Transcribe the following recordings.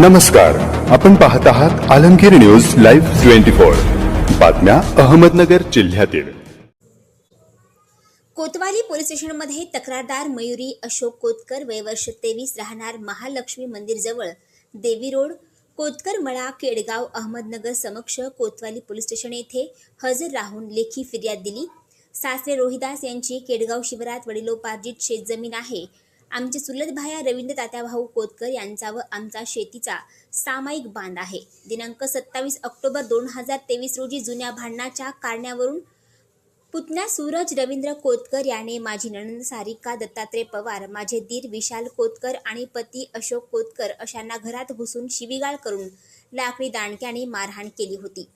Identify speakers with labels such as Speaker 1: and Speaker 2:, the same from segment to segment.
Speaker 1: नमस्कार. आपण पाहत आहात Alamgir news live twenty four. बातम्या अहमदनगर जिल्ह्यातील.
Speaker 2: कोतवाली पोलीस स्टेशनमध्ये तक्रारदार मयुरी अशोक कोतकर वय वर्ष तेवीस राहणार महालक्ष्मी मंदिर जवळ देवी रोड कोतकर मळा केडगाव अहमदनगर समक्ष कोतवाली पोलीस स्टेशन येथे हजर राहून लेखी फिर्याद दिली. सासरे रोहिदास यांची केडगाव शिवरात वडिलोपार्जित शेतजमीन आहे. आमचे चुलत भाया रवींद्र तात्याभाऊ कोतकर यांचा व आमचा शेतीचा सामायिक बांध आहे. दिनांक सत्तावीस ऑक्टोबर दोन हजार तेवीस रोजी जुन्या भांडणाच्या कारण्यावरून पुतण्या सूरज रवींद्र कोतकर याने माझी नणंद सारिका दत्तात्रय पवार माझे दीर विशाल कोतकर आणि पती अशोक कोतकर अशांना घरात घुसून शिवीगाळ करून लाकडी दांडक्याने मारहाण केली होती.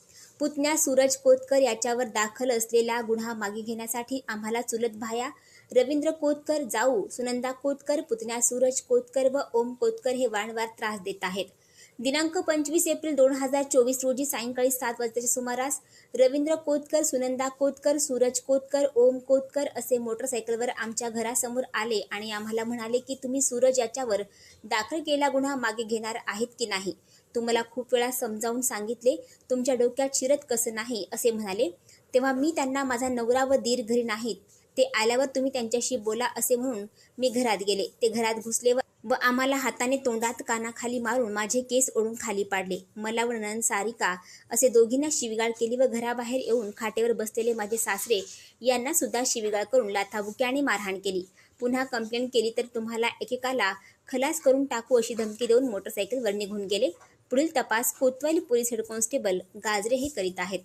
Speaker 2: पुतण्या सूरज कोतकर याच्यावर दाखल असलेला गुन्हा मागे घेण्यासाठी आम्हाला चुलत भाया रवींद्र कोतकर जाऊ सुनंदा कोतकर पुतण्या सूरज कोतकर व ओम कोतकर हे वारंवार त्रास देत आहेत. दिनांक पंचवीस एप्रिल दोन हजार चोवीस रोजी सायंकाळी सात वाजताच्या सुमारास रवींद्र कोतकर सुनंदा कोतकर सूरज कोतकर ओम कोतकर असे मोटरसायकलवर आमच्या घरासमोर आले आणि आम्हाला म्हणाले की तुम्ही सूरज याच्यावर दाखल केला गुन्हा मागे घेणार आहेत की नाही? तुम्हाला खूप वेळा समजावून सांगितले तुमच्या डोक्यात शिरत कसं नाही? असे म्हणाले. तेव्हा मी त्यांना माझा नवरा व दीर घरी नाहीत ते आल्यावर तुम्ही त्यांच्याशी बोला असे म्हणून मी घरात गेले. ते घरात घुसले व व आम्हाला हाताने तोंडात कानाखाली मारून माझे केस ओढून खाली पाडले. मला व नंद सारिका असे दोघींना शिवीगाळ केली व घराबाहेर येऊन खाटेवर बसलेले माझे सासरे यांना सुद्धा शिवीगाळ करून लाथाबुक्याने मारहाण केली. पुन्हा कंप्लेंट केली तर तुम्हाला एकेकाला खलास करून टाकू अशी धमकी देऊन मोटरसायकलवर निघून गेले. पुढील तपास Kotwali police head constable Gajare हे करीत आहेत.